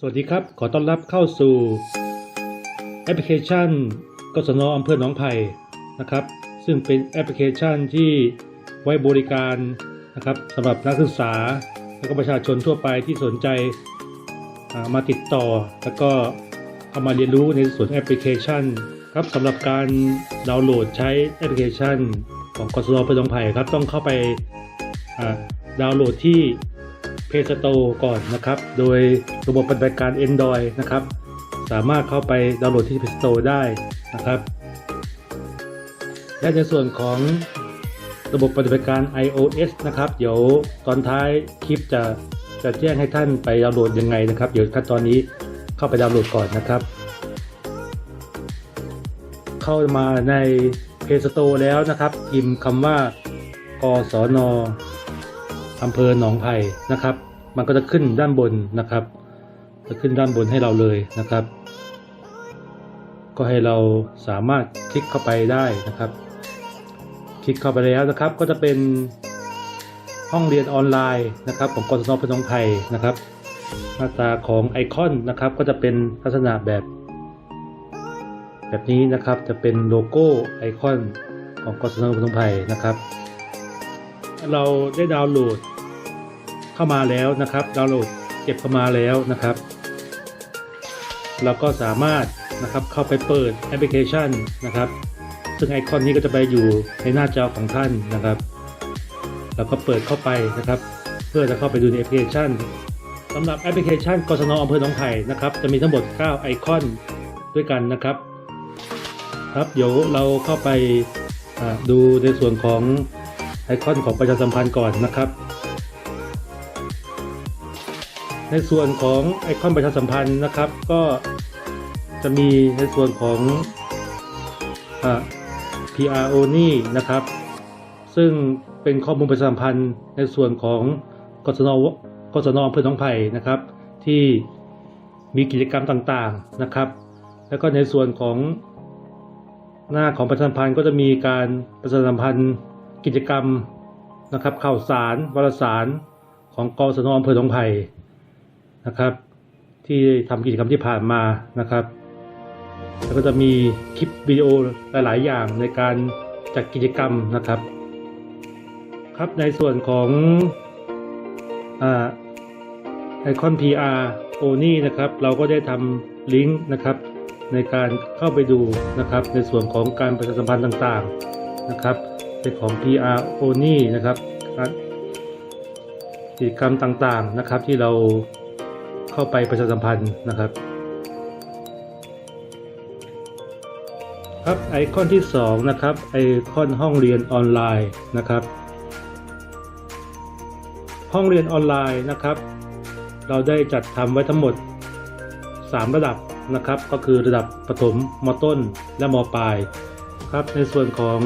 สวัสดีครับ ขอต้อนรับเข้าสู่แอปพลิเคชันกศนอำเภอหนองไผ่นะครับ ซึ่งเป็นแอปพลิเคชันที่ไว้บริการนะครับสำหรับนักศึกษา และก็ประชาชนทั่วไปที่สนใจามาติดต่อ แล้วก็เข้ามาเรียนรู้ในส่วนแอปพลิเคชันครับสำหรับการดาวน์โหลดใช้แอปพลิเคชัน ของกศนอำเภอหนองไผ่ครับต้องเข้าไปดาวน์โหลดที่ Play Store ก่อนนะครับ โดยระบบปฏิบัติการ Android นะครับ สามารถเข้าไปดาวน์โหลดที่ Play Store ได้นะครับ และในส่วนของระบบปฏิบัติการ iOS นะครับ เดี๋ยวตอนท้ายคลิปจะจะแจ้งให้ท่านไปดาวน์โหลดยังไงนะครับ เดี๋ยวขั้นตอนนี้เข้าไปดาวน์โหลดก่อนนะครับ เข้ามาใน Play Store แล้วนะครับพิมพ์คำว่ากศน อำเภอหนองไผ่นะครับ มันก็จะขึ้นด้านบนนะครับ จะขึ้นด้านบนให้เราเลยนะครับ ก็ให้เราสามารถคลิกเข้าไปได้นะครับ คลิกเข้าไปแล้วนะครับ ก็จะเป็นห้องเรียนออนไลน์นะครับของกศนพนองไผ่นะครับ หน้าตาของไอคอนนะครับ ก็จะเป็นลักษณะแบบ แบบนี้นะครับจะเป็นโลโก้ไอคอนของกศนพนองไผ่นะครับ เราได้ดาวน์โหลดเข้ามาแล้วนะครับ ดาวน์โหลดเก็บเข้ามาแล้วนะครับ เราก็สามารถนะครับเข้าไปเปิดแอปพลิเคชันนะครับ ซึ่งไอคอนนี้ก็จะไปอยู่ในหน้าจอของท่านนะครับเราก็เปิดเข้าไปนะครับ เพื่อจะเข้าไปดูในแอปพลิเคชันสำหรับแอปพลิเคชันกศนอำเภอหนองไผ่นะครับ จะมีทั้งหมด 9 ไอคอนด้วยกันนะครับ ครับเดี๋ยวเราเข้าไปดูในส่วนของ ไอคอนของประชาสัมพันธ์ก่อนนะครับ ในส่วนของไอคอนประชาสัมพันธ์นะครับ ก็จะมีในส่วนของอ PR o n y นะครับ ซึ่งเป็นข้อมูลประชาสัมพันธ์ในส่วนของกศนกศนอำเภอหนองไผ่นะครับ ที่มีกิจกรรมต่างๆนะครับ แล้วก็ในส่วนของหน้าของประชาสัมพันธ์ก็จะมีการประชาสัมพันธ์ กิจกรรมนะครับข่าวสารวารสารของกศนอำเภอหนองไผ่นะครับ ที่ทำกิจกรรมที่ผ่านมานะครับ แล้วก็จะมีคลิปวิดีโอหลาย ๆ อย่างในการจัดกิจกรรมนะครับ ครับในส่วนของอ่าไอคอน PR โอนี่นะครับ เราก็ได้ทำลิงก์นะครับ ในการเข้าไปดูนะครับ ในส่วนของการประชาสัมพันธ์ต่าง ๆนะครับ เป็นของ PR o n y นะครับกิจกรรมต่างๆนะครับที่เราเข้าไปประชาสัมพันธ์นะครับครับไอคอนที่ 2 นะครับ ไอคอนห้องเรียนออนไลน์นะครับ ห้องเรียนออนไลน์นะครับ เราได้จัดทำไว้ทั้งหมด 3 ระดับนะครับ ก็คือระดับประถมมต้นและมปลายครับในส่วนของ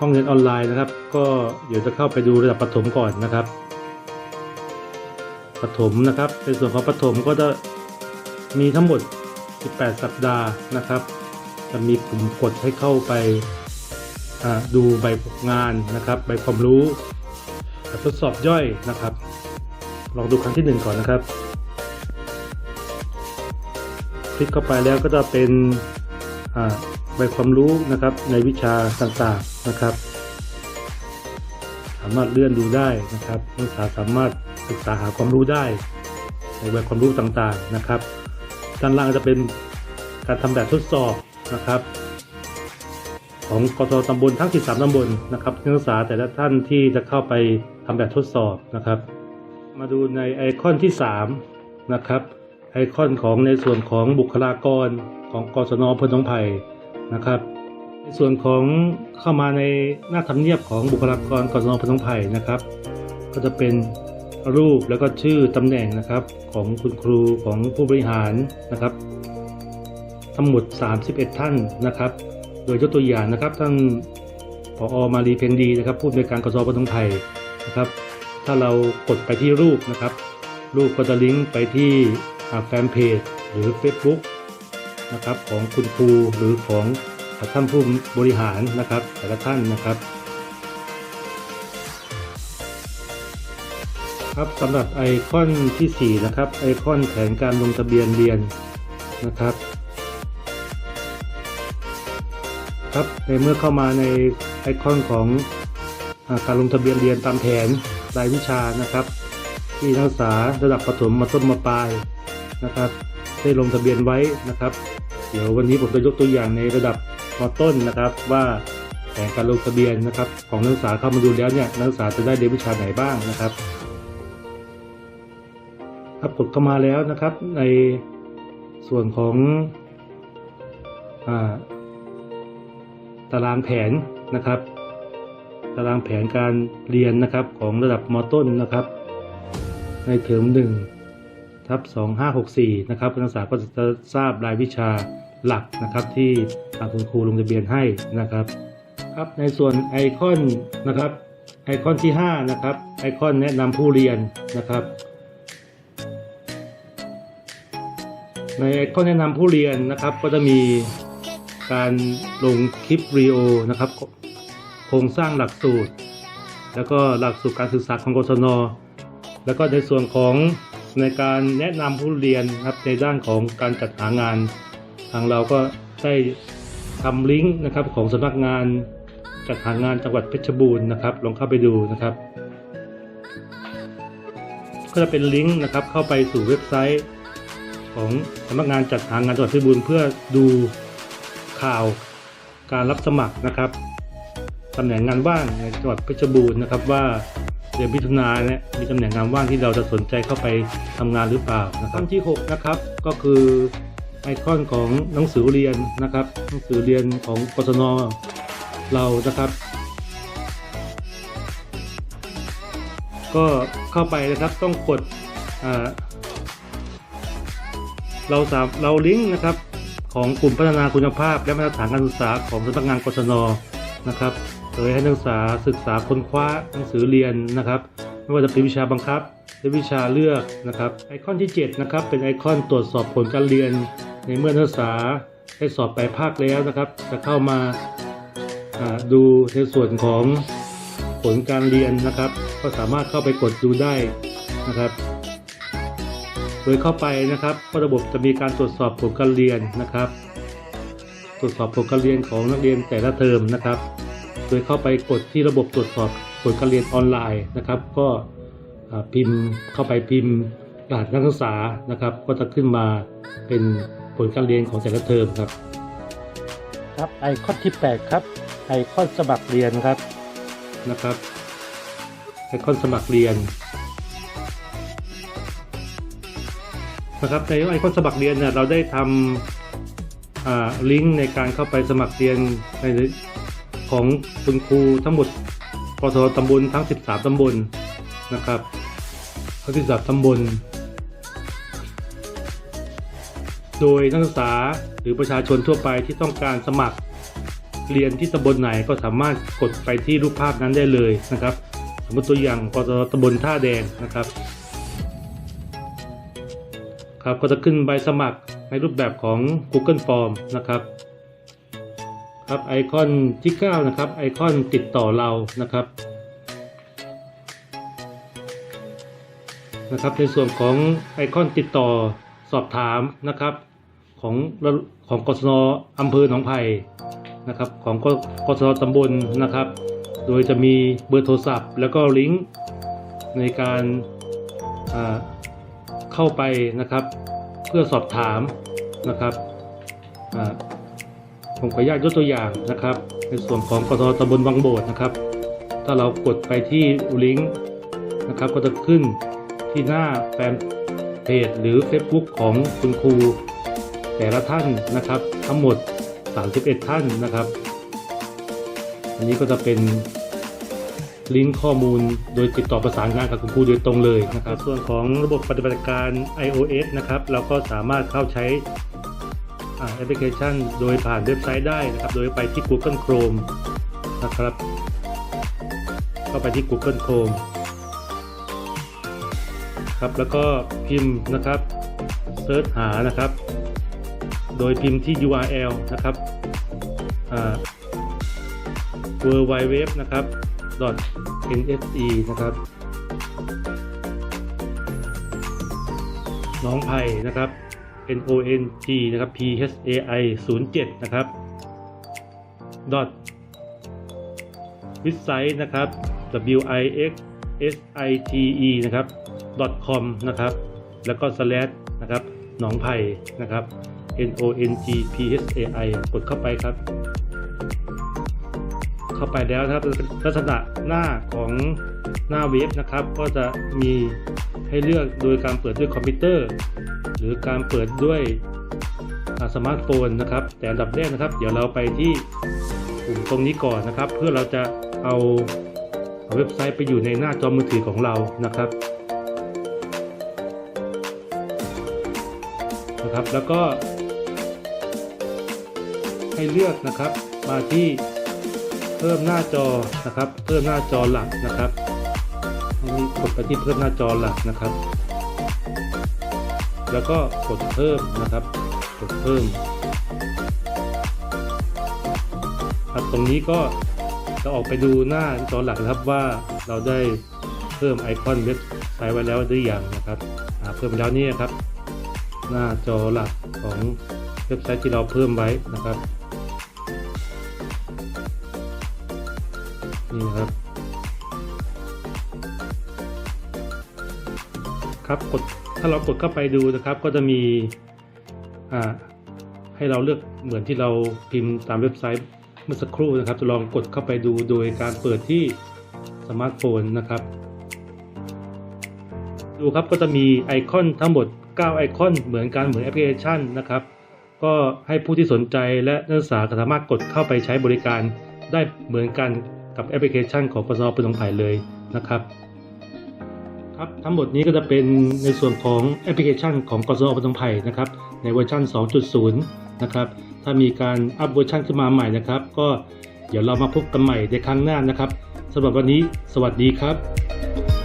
ห้องเรียนออนไลน์นะครับ ก็เดี๋ยวจะเข้าไปดูระดับประถมก่อนนะครับประถมนะครับในส่วนของประถมก็จะมีทั้งหมด 18 สัปดาห์นะครับ จะมีปุ่มกดให้เข้าไปดูใบงานนะครับใบความรู้แบบทดสอบย่อยนะครับ ลองดูครั้งที่หนึ่งก่อนนะครับ คลิกเข้าไปแล้วก็จะเป็นอ่า ใบความรู้นะครับในวิชาต่างๆนะครับ สามารถเลื่อนดูได้นะครับนักศึกษาสามารถศึกษาหาความรู้ได้ ในใบความรู้ต่างๆนะครับ ด้านล่างจะเป็นการทำแบบทดสอบนะครับของกศตำบลทั้ง 13ตำบลนะครับนักศึกษาแต่ละท่านที่จะเข้าไปทำแบบทดสอบนะครับ มาดูในไอคอนที่ 3 นะครับ ไอคอนของในส่วนของบุคลากรของกศนอำเภอหนองไผ่ นะครับ ในส่วนของเข้ามาในหน้าทำเนียบของบุคลากรกศนอำเภอหนองไผ่นะครับ ก็จะเป็นรูปแล้วก็ชื่อตำแหน่งนะครับของคุณครูของผู้บริหารนะครับ ทั้งหมด 31 ท่านนะครับ โดยยกตัวอย่างนะครับท่านผออมารีเพนดีนะครับผู้อำนวยการกสพนมไทยนะครับ ถ้าเรากดไปที่รูปนะครับ รูปก็จะลิงก์ไปที่แฟนเพจหรือ Facebook นะครับของคุณครูหรือของท่านผู้บริหารนะครับ แต่ละท่านนะครับ ครับสำหรับไอคอนที่ 4 นะครับ ไอคอนแผนการลงทะเบียนเรียนนะครับ ครับในเมื่อเข้ามาในไอคอนของอการลงทะเบียนเรียนตามแผนรายวิชานะครับ ที่นักศึกษาระดับประถมมาต้นมาปลายนะครับ ได้ลงทะเบียนไว้นะครับ เดี๋ยววันนี้ผมจะยกตัวอย่างในระดับมต้นนะครับ ว่าแผนการลงทะเบียนนะครับ ของนักศึกษาเข้ามาดูแล้วเนี่ยนักศึกษาจะได้เรียนวิชาไหนบ้างนะครับครับกดเข้ามาแล้วนะครับในส่วนของอาตารางแผนนะครับ ตารางแผนการเรียนนะครับของระดับมต้นนะครับ ในเทอมหนึ่ง ทับ2564 นะครับนักศึกษาก็จะทราบรายวิชาหลักนะครับที่ทางคุณครูลงทะเบียนให้นะครับครับในส่วนไอคอนนะครับไอคอนที่5นะครับไอคอนแนะนำผู้เรียนนะครับ ในไอคอนแนะนำผู้เรียนนะครับก็จะมีการลงคลิปวิดีโอนะครับโครงสร้างหลักสูตร แล้วก็หลักสูตรการศึกษาของกศนแล้วก็ในส่วนของ ในการแนะนำผู้เรียนครับในด้านของการจัดหางาน ทางเราก็ได้ทำลิงก์นะครับของสำนักงานจัดหางานจังหวัดเพชรบูรณ์นะครับ ลองเข้าไปดูนะครับ ก็จะเป็นลิงก์นะครับเข้าไปสู่เว็บไซต์ ของสำนักงานจัดหางานจังหวัดเพชรบูรณ์เพื่อดูข่าวการรับสมัครนะครับตำแหน่งงานว่างในจังหวัดเพชรบูรณ์นะครับว่า เดือนมิถุนายนเนี่ยมีตำแหน่งงานว่างที่เราจะสนใจเข้าไปทำงานหรือเปล่านะครับขั้นที่ 6 นะครับ ก็คือไอคอนของหนังสือเรียนนะครับ หนังสือเรียนของกศนเรานะครับก็เข้าไปนะครับต้องกดอ่าเราสามเราลิงก์นะครับของกลุ่มพัฒนาคุณภาพ และมาตรฐานการศึกษาของสำนักงานกศนนะครับ โดยให้นักศึกษาศึกษาค้นคว้าหนังสือเรียนนะครับไม่ว่าจะเป็นวิชาบังคับหรือวิชาเลือกนะครับ ไอคอนที่7นะครับเป็นไอคอนตรวจสอบผลการเรียน ในเมื่อนักศึกษาได้สอบไปภาคแล้วนะครับ จะเข้ามาอ่าดูในส่วนของผลการเรียนนะครับ ก็สามารถเข้าไปกดดูได้นะครับ โดยเข้าไปนะครับก็ระบบจะมีการตรวจสอบผลการเรียนนะครับ ตรวจสอบผลการเรียนของนักเรียนแต่ละเทอมนะครับ โดยเข้าไปกดที่ระบบตรวจสอบผลการเรียนออนไลน์นะครับ ก็อ่าพิมพ์เข้าไปพิมพ์รหัสนักศึกษานะครับ ก็จะขึ้นมาเป็นผลการเรียนของแต่ละเทอมครับ ครับไอคอนที่ 8 ครับไอคอนสมัครเรียนครับนะครับไอคอนสมัครเรียนนะครับในไอคอนสมัครเรียนเนี่ยเราได้ทำอ่าลิงก์ในการเข้าไปสมัครเรียนใน ของคุณครูทั้งหมดกศตำบลทั้ง 13 ตำบลนะครับทั้ง13ตำบล โดยนักศึกษาหรือประชาชนทั่วไปที่ต้องการสมัครเรียนที่ตำบลไหนก็สามารถกดไปที่รูปภาพนั้นได้เลยนะครับ สมมติตัวอย่างกศตำบลท่าแดงนะครับ ครับก็จะขึ้นใบสมัครในรูปแบบของ Google Form นะครับ ครับไอคอนที่ 9 นะครับ ไอคอนติดต่อเรานะครับนะครับ ในส่วนของไอคอนติดต่อสอบถามนะครับ ของของกศนอำเภอหนองไผ่นะครับ ของกศนตำบลนะครับ โดยจะมีเบอร์โทรศัพท์ แล้วก็ลิงก์ในการเข้าไปนะครับ เพื่อสอบถามนะครับอ่า ผมขออนุญาตยกตัวอย่างนะครับ ในส่วนของกทตำบลบางโบดนะครับ ถ้าเรากดไปที่ลิงก์นะครับก็จะขึ้นที่หน้าแฟนเพจหรือ Facebook ของคุณครู แต่ละท่านนะครับ ทั้งหมด 31 ท่านนะครับ อันนี้ก็จะเป็นลิงก์ข้อมูลโดยติดต่อประสานงานกับคุณครูโดยตรงเลยนะครับ ส่วนของระบบปฏิบัติการ iOS นะครับ เราก็สามารถเข้าใช้ แอปพลิเคชันโดยผ่านเว็บไซต์ได้นะครับ โดยไปที่ Google Chrome นะครับเข้าไปที่ Google Chrome ครับแล้วก็พิมพ์นะครับเซิร์ชหานะครับ โดยพิมพ์ที่ URL นะครับอ่า w w w นะครับ .nse นะครับ น้องไผ่นะครับ N O N G นะครับ P H A I 0 7นะครับ dot วิสัยนะครับ W I X S I T E นะครับ .dot .com นะครับ แล้วก็ slash นะครับหนองไผ่นะครับ N O N G P H A I กดเข้าไปครับ เข้าไปแล้วนะครับลักษณะหน้าของ หน้าเว็บนะครับ ก็จะมีให้เลือกโดยการเปิดด้วยคอมพิวเตอร์ หรือการเปิดด้วยสมาร์ทโฟนนะครับ แต่อันดับแรกนะครับ เดี๋ยวเราไปที่ปุ่มตรงนี้ก่อนนะครับ เพื่อเราจะเอาเอาเว็บไซต์ไปอยู่ในหน้าจอมือถือของเรานะครับนะครับ แล้วก็ ให้เลือกนะครับมาที่เพิ่มหน้าจอนะครับ เพิ่มหน้าจอหลักนะครับ ให้นี่กดไปที่เพิ่มหน้าจอหลักนะครับ แล้วก็กดเพิ่มนะครับ กดเพิ่มครับตรงนี้ก็จะออกไปดูหน้าจอหลักนะครับว่าเราได้เพิ่มไอคอนเว็บไซต์ไว้แล้วหรือยังนะครับเพิ่มไปแล้วนี่ครับ หน้าจอหลักของเว็บไซต์ที่เราเพิ่มไว้นะครับนี่นะครับ ครับกดถ้าเรากดเข้าไปดูนะครับ ก็จะมีให้เราเลือกเหมือนที่เราพิมพ์ตามเว็บไซต์เมื่อสักครู่นะครับ จะลองกดเข้าไปดูโดยการเปิดที่สมาร์ทโฟนนะครับ ดูครับก็จะมีไอคอนทั้งหมด 9 ไอคอนเหมือนกันเหมือนแอปพลิเคชันนะครับ ก็ให้ผู้ที่สนใจและนักศึกษาสามารถกดเข้าไปใช้บริการได้เหมือนกันกับแอปพลิเคชันของกสพนมไผ่เลยนะครับ ครับทั้งหมดนี้ก็จะเป็นในส่วนของแอปพลิเคชันของกสพนมไผ่นะครับในเวอร์ชัน 2.0 นะครับถ้ามีการอัปเวอร์ชันขึ้นมาใหม่นะครับ ก็เดี๋ยวเรามาพบกันใหม่ในครั้งหน้านะครับสำหรับวันนี้ สวัสดีครับ